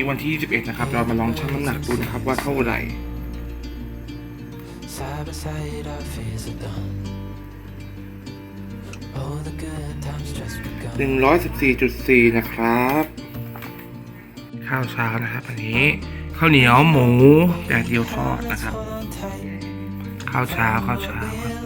นี้วันที่ 21 นะครับ เรามาลองชั่งน้ำหนักดูนะครับว่าเท่าไหร่ Side by side, our fears are done. Oh, the good times just begun. 114.4 นะครับ ข้าวเช้านะครับ อันนี้ข้าวเหนียวหมูแดดเดียวทอดนะครับ Hold on tight. ข้าวเช้าข้าวเช้าครับ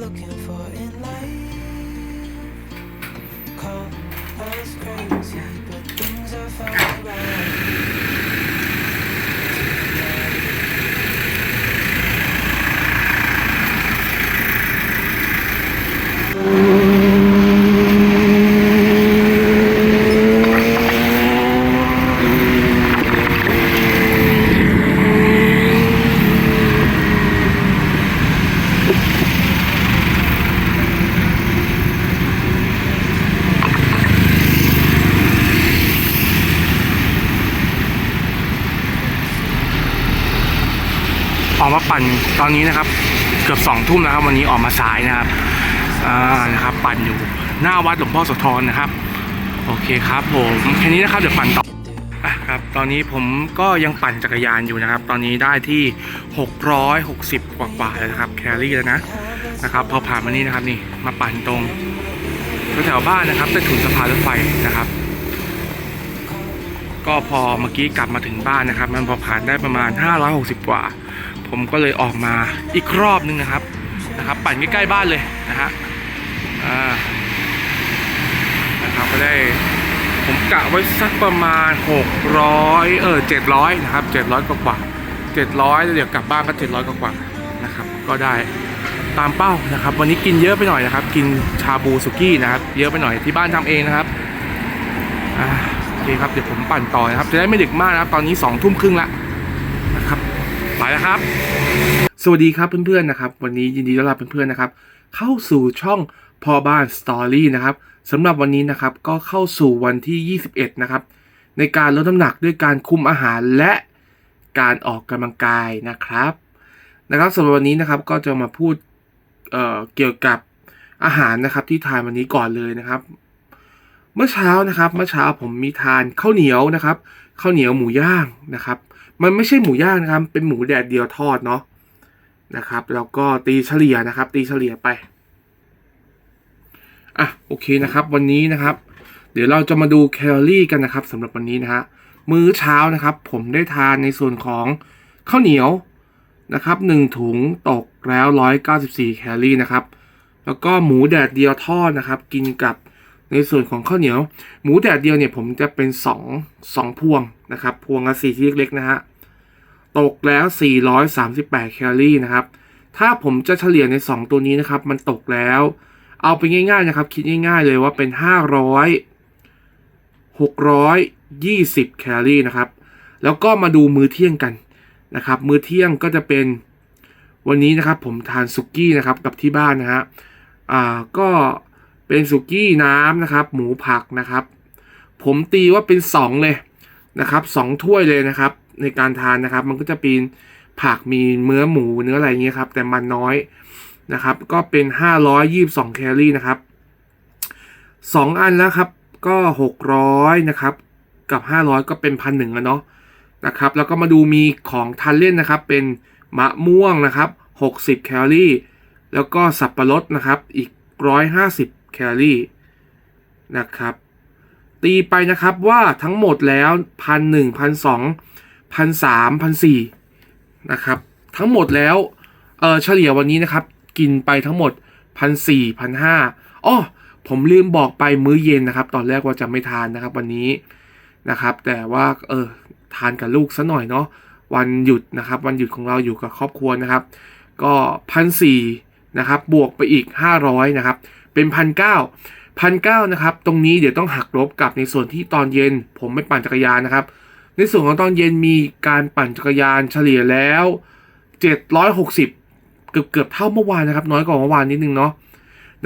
มาปั่นตอนนี้นะครับ เกือบสองทุ่มนะครับ วันนี้ออกมาสายนะครับอ่านะครับ ปั่นอยู่หน้าวัดหลวงพ่อโสธรนะครับ โอเคครับ ผมแค่นี้นะครับเดี๋ยวปั่นต่ออะครับตอนนี้ผมก็ยังปั่นจักรยานอยู่นะครับ ตอนนี้ได้ที่ 660 กว่ากว่าแล้วนะครับแครี่แล้วนะนะครับพอผ่านมานี่นะครับนี่มาปั่นตรงแถวๆบ้านนะครับใต้ถุนสะพานรถไฟนะครับ ก็พอเมื่อกี้กลับมาถึงบ้านนะครับ มันพอผ่านได้ประมาณ 560 กว่า ผมก็เลยออกมาอีกรอบนึงนะครับนะครับ ปั่นใกล้ๆบ้านเลยนะฮะอ่านะครับก็ได้ผมกะไว้สักประมาณ 600เออ700นะครับ700กว่ากว่า700แล้วเดี๋ยวกลับบ้านก็700กว่ากว่านะครับ ก็ได้ตามเป้านะครับ วันนี้กินเยอะไปหน่อยนะครับ กินชาบูสุกี้นะครับ เยอะไปหน่อยที่บ้านทำเองนะครับอ่าโอเคครับเดี๋ยวผมปั่นต่อนะครับ จะได้ไม่ดึกมากนะครับ ตอนนี้2ทุ่มครึ่งละ ไปแล้วครับ สวัสดีครับเพื่อนๆนะครับ วันนี้ยินดีต้อนรับเพื่อนๆนะครับ เข้าสู่ช่องพอบ้านสตอรี่นะครับสำหรับวันนี้นะครับก็เข้าสู่วันที่ 21 นะครับ ในการลดน้ำหนักด้วยการคุมอาหารและการออกกำลังกายนะครับนะครับสำหรับวันนี้นะครับก็จะมาพูดเเกี่ยวกับอาหารนะครับที่ทานวันนี้ก่อนเลยนะครับ เมื่อเช้านะครับ เมื่อเช้าผมมีทานข้าวเหนียวนะครับข้าวเหนียวหมูย่างนะครับ มันไม่ใช่หมูย่างนะครับ เป็นหมูแดดเดียวทอดเนาะนะครับ แล้วก็ตีเฉลี่ยนะครับ ตีเฉลี่ยไปอะโอเคนะครับ วันนี้นะครับ เดี๋ยวเราจะมาดูแคลอรี่กันนะครับสำหรับวันนี้นะฮะมื้อเช้านะครับ ผมได้ทานในส่วนของข้าวเหนียวนะครับหนึ่งถุงตกแล้ว 194 แคลอรี่นะครับ แล้วก็หมูแดดเดียวทอดนะครับ กินกับ ในส่วนของข้าวเหนียว หมูแดดเดียวเนี่ยผมจะเป็นสองสองพวงนะครับ พวงละสี่ที่เล็กๆนะฮะ ตกแล้ว 438 แคลอรี่นะครับ ถ้าผมจะเฉลี่ยใน 2 ตัวนี้นะครับ มันตกแล้ว เอาไปง่ายๆนะครับ คิดง่ายๆเลยว่าเป็น 500 620 แคลอรี่นะครับ แล้วก็มาดูมื้อเที่ยงกันนะครับ มื้อเที่ยงก็จะเป็นวันนี้นะครับผมทานสุกี้นะครับกับที่บ้านนะฮะ อ่า ก็ เป็นสุกี้น้ำนะครับ หมูผักนะครับ ผมตีว่าเป็น 2 เลยนะครับสองถ้วยเลยนะครับ ในการทานนะครับ มันก็จะเป็นผักมีเนื้อหมูเนื้ออะไรเงี้ยครับ แต่มันน้อยนะครับ ก็เป็น 522 แคลอรี่นะครับ 2 อันแล้วครับก็ 600 นะครับ กับ 500 ก็เป็นพันหนึ่งแล้วเนาะนะครับ แล้วก็มาดูมีของทานเล่นนะครับ เป็นมะม่วงนะครับ 60 แคลอรี่ แล้วก็สับปะรดนะครับ อีก 150 แคลอรี่นะครับ ตีไปนะครับว่าทั้งหมดแล้วพันหนึ่งพันสองพันสามพันสี่นะครับ ทั้งหมดแล้วเออเฉลี่ยวันนี้นะครับ กินไปทั้งหมดพันสี่พันห้าอ้อผมลืมบอกไปมื้อเย็นนะครับ ตอนแรกว่าจะไม่ทานนะครับ วันนี้นะครับ แต่ว่าเออทานกับลูกซะหน่อยเนาะวันหยุดนะครับ วันหยุดของเราอยู่กับครอบครัวนะครับ ก็พันสี่นะครับ บวกไปอีกห้าร้อยนะครับ เป็นพันเก้าพันเก้านะครับ ตรงนี้เดี๋ยวต้องหักลบกับในส่วนที่ตอนเย็น ผมไม่ปั่นจักรยานนะครับ ในส่วนของตอนเย็นมีการปั่นจักรยานเฉลี่ยแล้ว760เกือบเกือบเท่าเมื่อวานนะครับ น้อยกว่าเมื่อวานนิดนึงเนาะ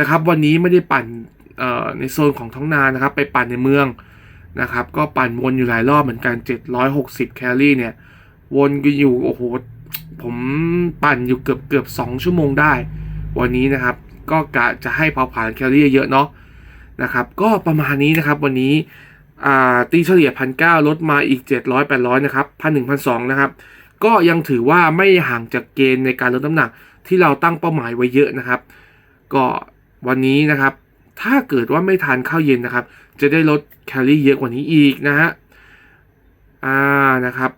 นะครับ วันนี้ไม่ได้ปั่นในโซนของท้องนานะครับ ไปปั่นในเมืองนะครับ ก็ปั่นวนอยู่หลายรอบเหมือนกัน 760 แคลอรี่เนี่ย วนกันอยู่โอ้โหผมปั่นอยู่เกือบเกือบสองชั่วโมงได้ วันนี้นะครับ ก็กะจะให้เผาผลาญแคลอรี่เยอะเนาะนะครับ ก็ประมาณนี้นะครับวันนี้ตีเฉลี่ยพันเก้าลดมาอีกเจ็ดร้อยแปดร้อยนะครับพันหนึ่งพันสองนะครับ ก็ยังถือว่าไม่ห่างจากเกณฑ์ในการลดน้ำหนักที่เราตั้งเป้าหมายไว้เยอะนะครับ ก็วันนี้นะครับ ถ้าเกิดว่าไม่ทานข้าวเย็นนะครับ จะได้ลดแคลอรี่เยอะกว่านี้อีกนะฮะอ่านะครับ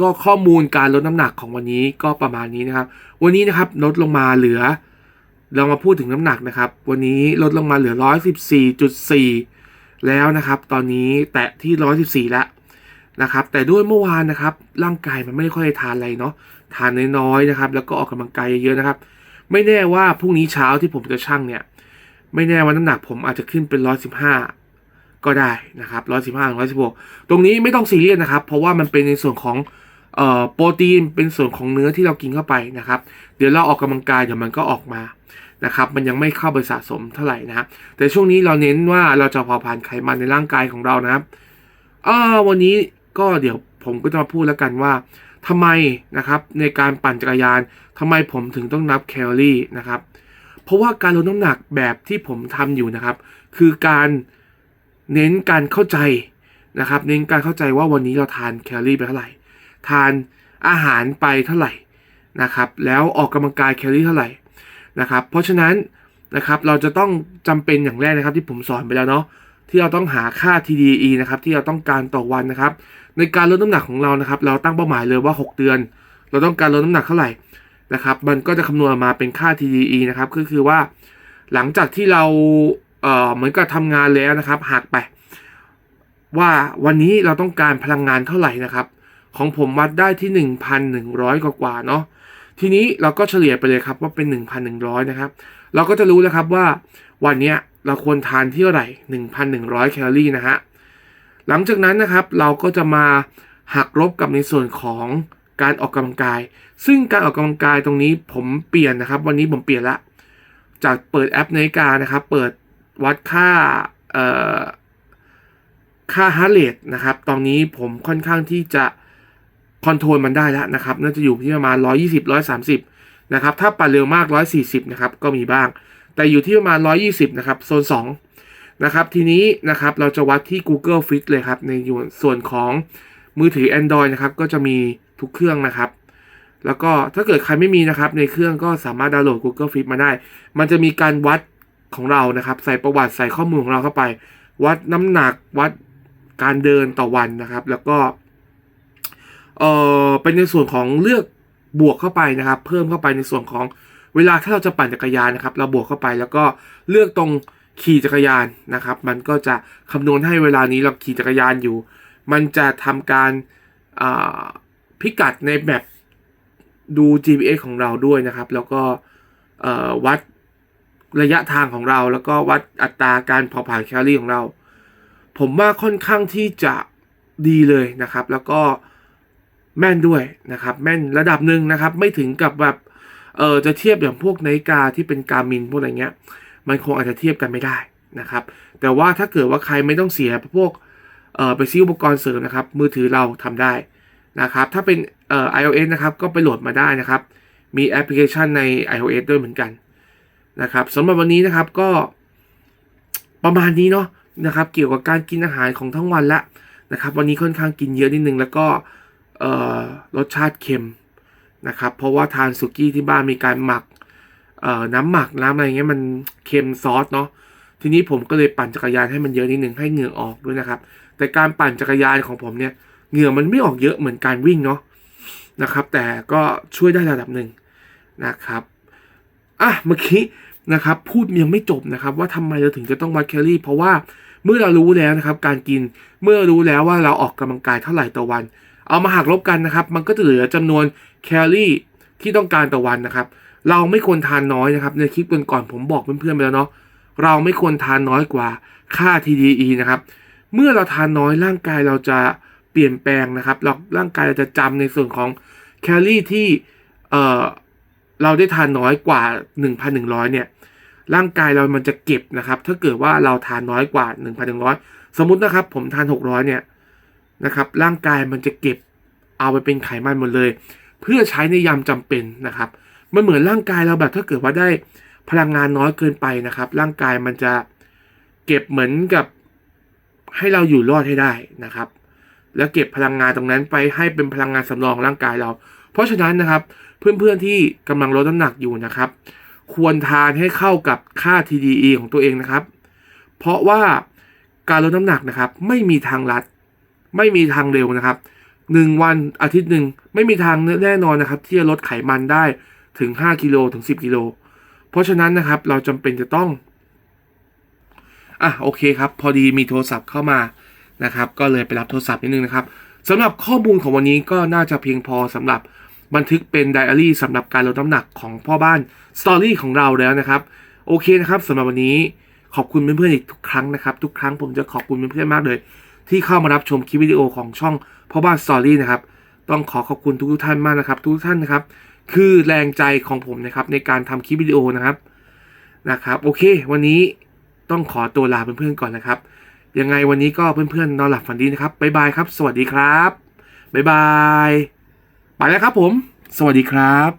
ก็ข้อมูลการลดน้ำหนักของวันนี้ก็ประมาณนี้นะครับ วันนี้นะครับลดลงมาเหลือ เรามาพูดถึงน้ำหนักนะครับ วันนี้ลดลงมาเหลือ 114.4 แล้วนะครับ ตอนนี้แตะที่ 114 แล้วนะครับ แต่ด้วยเมื่อวานนะครับ ร่างกายมันไม่ค่อยทานอะไรเนาะทานน้อยๆนะครับ แล้วก็ออกกำลังกายเยอะๆนะครับ ไม่แน่ว่าพรุ่งนี้เช้าที่ผมจะชั่งเนี่ย ไม่แน่ว่าน้ำหนักผมอาจจะขึ้นเป็น 115 ก็ได้นะครับ115 116 ตรงนี้ไม่ต้องซีเรียสนะครับ เพราะว่ามันเป็นในส่วนของโปรตีนเป็นส่วนของเนื้อที่เรากินเข้าไปนะครับ เดี๋ยวเราออกกำลังกายเดี๋ยวมันก็ออกมา นะครับมันยังไม่เข้าไปสะสมเท่าไหร่นะครับแต่ช่วงนี้เราเน้นว่าเราจะเผาผลาญไขมันในร่างกายของเรานะครับอ่าวันนี้ก็เดี๋ยวผมก็จะมาพูดแล้วกันว่าทำไมนะครับในการปั่นจักรยานทำไมผมถึงต้องนับแคลอรี่นะครับเพราะว่าการลดน้ำหนักแบบที่ผมทำอยู่นะครับ คือการเน้นการเข้าใจนะครับ เน้นการเข้าใจว่าวันนี้เราทานแคลอรี่ไปเท่าไหร่ ทานอาหารไปเท่าไหร่นะครับ แล้วออกกำลังกายแคลอรี่เท่าไหร่ นะครับ เพราะฉะนั้นนะครับเราจะต้องจำเป็นอย่างแรกนะครับ ที่ผมสอนไปแล้วเนาะที่เราต้องหาค่า TDE นะครับที่เราต้องการต่อวันนะครับ ในการลดน้ำหนักของเรานะครับ เราตั้งเป้าหมายเลยว่า 6 เดือน เราต้องการลดน้ำหนักเท่าไหร่นะครับ มันก็จะคำนวณมาเป็นค่า TDE นะครับก็คือว่า หลังจากที่เราเอ่อเหมือนกับทำงานแล้วนะครับหักไป ว่าวันนี้เราต้องการพลังงานเท่าไหร่นะครับ ของผมวัดได้ที่ 1,100 กว่ากว่าเนาะ ทีนี้เราก็เฉลี่ยไปเลยครับว่าเป็น 1,100 นะครับ เราก็จะรู้แล้วครับว่าวันนี้เราควรทานที่เท่าไหร่1,100 แคลอรี่นะฮะ หลังจากนั้นนะครับเราก็จะมาหักลบกับในส่วนของการออกกำลังกาย ซึ่งการออกกำลังกายตรงนี้ผมเปลี่ยนนะครับ วันนี้ผมเปลี่ยนละ จากเปิดแอปนาฬิกานะครับ เปิดวัดค่าเอ่อค่าฮาร์เรทนะครับ ตอนนี้ผมค่อนข้างที่จะ คอนโทรลมันได้แล้วนะครับน่าจะอยู่ที่ประมาณ 120 130 นะครับ ถ้าปั่นเร็วมาก 140 นะครับ ก็มีบ้าง แต่อยู่ที่ประมาณ 120 นะครับ โซน 2 นะครับ ทีนี้นะครับ เราจะวัดที่ Google Fit เลยครับ ในส่วนของมือถือ Android นะครับ ก็จะมีทุกเครื่องนะครับ แล้วก็ถ้าเกิดใครไม่มีนะครับ ในเครื่องก็สามารถดาวน์โหลด Google Fit มาได้ มันจะมีการวัดของเรานะครับ ใส่ประวัติใส่ข้อมูลของเราเข้าไป วัดน้ำหนักวัดการเดินต่อวันนะครับ แล้วก็ เออเป็นในส่วนของเลือกบวกเข้าไปนะครับ เพิ่มเข้าไปในส่วนของเวลาถ้าเราจะปั่นจักรยานนะครับ เราบวกเข้าไปแล้วก็เลือกตรงขี่จักรยานนะครับ มันก็จะคำนวณให้เวลานี้เราขี่จักรยานอยู่ มันจะทำการอ่าพิกัดในแบบดู GPS ของเราด้วยนะครับ แล้วก็อ่อวัดระยะทางของเรา แล้วก็วัดอัตราการเผาผลาญแคลอรี่ของเรา ผมว่าค่อนข้างที่จะดีเลยนะครับ แล้วก็ แม่นด้วยนะครับ แม่นระดับหนึ่งนะครับ ไม่ถึงกับแบบเออจะเทียบอย่างพวกนาฬิกาที่เป็นการมินพวกอะไรเงี้ย มันคงอาจจะเทียบกันไม่ได้นะครับ แต่ว่าถ้าเกิดว่าใครไม่ต้องเสียพวกเออไปซื้ออุปกรณ์เสริมนะครับ มือถือเราทำได้นะครับ ถ้าเป็นเอ่อ iOS นะครับก็ไปโหลดมาได้นะครับ มีแอปพลิเคชันใน iOS ด้วยเหมือนกันนะครับสำหรับวันนี้นะครับก็ประมาณนี้เนาะนะครับ เกี่ยวกับการกินอาหารของทั้งวันละนะครับ วันนี้ค่อนข้างกินเยอะนิดนึงแล้วก็ รสชาติเค็มนะครับ เพราะว่าทานสุกี้ที่บ้านมีการหมักน้ำหมักน้ำอะไรเงี้ยมันเค็มซอสเนาะทีนี้ผมก็เลยปั่นจักรยานให้มันเยอะนิดนึงให้เหงื่อออกด้วยนะครับ แต่การปั่นจักรยานของผมเนี่ยเหงื่อมันไม่ออกเยอะเหมือนการวิ่งเนาะนะครับ แต่ก็ช่วยได้ระดับหนึ่งนะครับอะเมื่อกี้นะครับพูดยังไม่จบนะครับ ว่าทำไมเราถึงจะต้องวัดแคลอรี่ เพราะว่าเมื่อเรารู้แล้วนะครับ การกินเมื่อรู้แล้วว่าเราออกกำลังกายเท่าไหร่ต่อวัน เอามาหักลบกันนะครับ มันก็จะเหลือจำนวนแคลอรี่ที่ต้องการต่อวันนะครับ เราไม่ควรทานน้อยนะครับ ในคลิปก่อนๆผมบอกเพื่อนๆไปแล้วเนาะเราไม่ควรทานน้อยกว่าค่า TDE นะครับ เมื่อเราทานน้อยร่างกายเราจะเปลี่ยนแปลงนะครับเราร่างกายเราจะจำในส่วนของแคลอรี่ที่เอ่อเราได้ทานน้อยกว่า 1,100 เนี่ย ร่างกายเรามันจะเก็บนะครับ ถ้าเกิดว่าเราทานน้อยกว่า 1,100 สมมุตินะครับ ผมทาน 600 เนี่ย นะครับร่างกายมันจะเก็บเอาไปเป็นไขมันหมดเลย เพื่อใช้ในยามจำเป็นนะครับมันเหมือนร่างกายเราแบบถ้าเกิดว่าได้พลังงานน้อยเกินไปนะครับ ร่างกายมันจะเก็บเหมือนกับให้เราอยู่รอดให้ได้นะครับ แล้วเก็บพลังงานตรงนั้นไปให้เป็นพลังงานสำรองร่างกายเรา เพราะฉะนั้นนะครับ เพื่อนๆที่กำลังลดน้ำหนักอยู่นะครับ ควรทานให้เข้ากับค่า TDE ของตัวเองนะครับ เพราะว่าการลดน้ำหนักนะครับ ไม่มีทางลัด ไม่มีทางเร็วนะครับหนึ่งวันอาทิตย์หนึ่งไม่มีทางแน่นอนนะครับ ที่จะลดไขมันได้ถึง 5 กิโลถึง 10 กิโล เพราะฉะนั้นนะครับเราจำเป็นจะต้อง อะโอเคครับ พอดีมีโทรศัพท์เข้ามานะครับ ก็เลยไปรับโทรศัพท์นิดนึงนะครับสำหรับข้อมูลของวันนี้ก็น่าจะเพียงพอสำหรับบันทึกเป็นไดอารี่สำหรับการลดน้ำหนักของพ่อบ้านสตอรี่ของเราแล้วนะครับ โอเคนะครับสำหรับวันนี้ขอบคุณเพื่อนๆอีกทุกครั้งนะครับ ทุกครั้งผมจะขอบคุณเพื่อนๆมากเลย ที่เข้ามารับชมคลิปวิดีโอของช่องพ่อบ้านสตอรี่นะครับ ต้องขอขอบคุณทุกท่านมากนะครับ ทุกท่านนะครับ คือแรงใจของผมนะครับในการทำคลิปวิดีโอนะครับนะครับ โอเค วันนี้ต้องขอตัวลาเพื่อนๆก่อนนะครับ ยังไงวันนี้ก็เพื่อนๆนอนหลับฝันดีนะครับบ๊ายบายครับ สวัสดีครับบ๊ายบายไปแล้วครับผม สวัสดีครับ